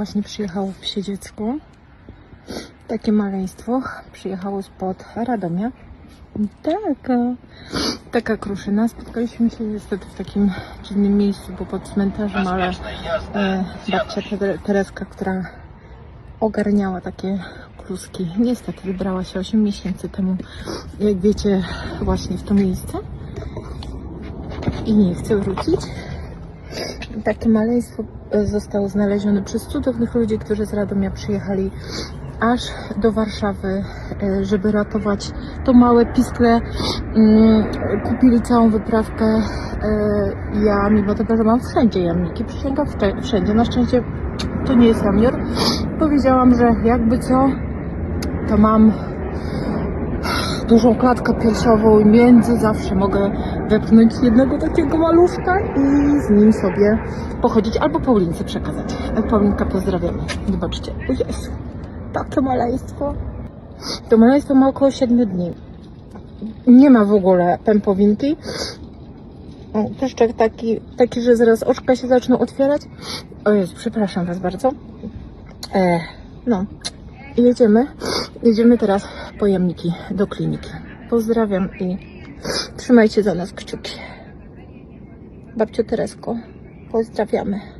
właśnie przyjechało psie dziecko. Takie maleństwo. Przyjechało spod Radomia. Taka, taka kruszyna. Spotkaliśmy się niestety w takim dziwnym miejscu, bo pod cmentarzem, ale e, babcia Tere- Tereska, która ogarniała takie kluski, niestety wybrała się 8 miesięcy temu, jak wiecie, właśnie w to miejsce i nie chce wrócić. Takie maleństwo e, zostało znalezione przez cudownych ludzi, którzy z Radomia przyjechali aż do Warszawy, e, żeby ratować to małe piskle. Mm, Kupili całą wyprawkę. e, Ja, mimo tego, że mam wszędzie jamniki, przysięgam wszędzie. Na szczęście to nie jest jamior. Powiedziałam, że jakby co, to mam dużą klatkę piersiową i między zawsze mogę wepchnąć jednego takiego maluszka i z nim sobie pochodzić albo Paulince przekazać. Paulinka pozdrawiamy. Zobaczcie. O Jezu, takie maleństwo. To maleństwo ma około 7 dni. Nie ma w ogóle pępowinki. Pyszczek taki, taki, że zaraz oczka się zaczną otwierać. O Jezu, przepraszam Was bardzo. E, no, jedziemy. Jedziemy teraz po jamniki do kliniki. Pozdrawiam i trzymajcie za nas kciuki. Babciu Teresko, pozdrawiamy.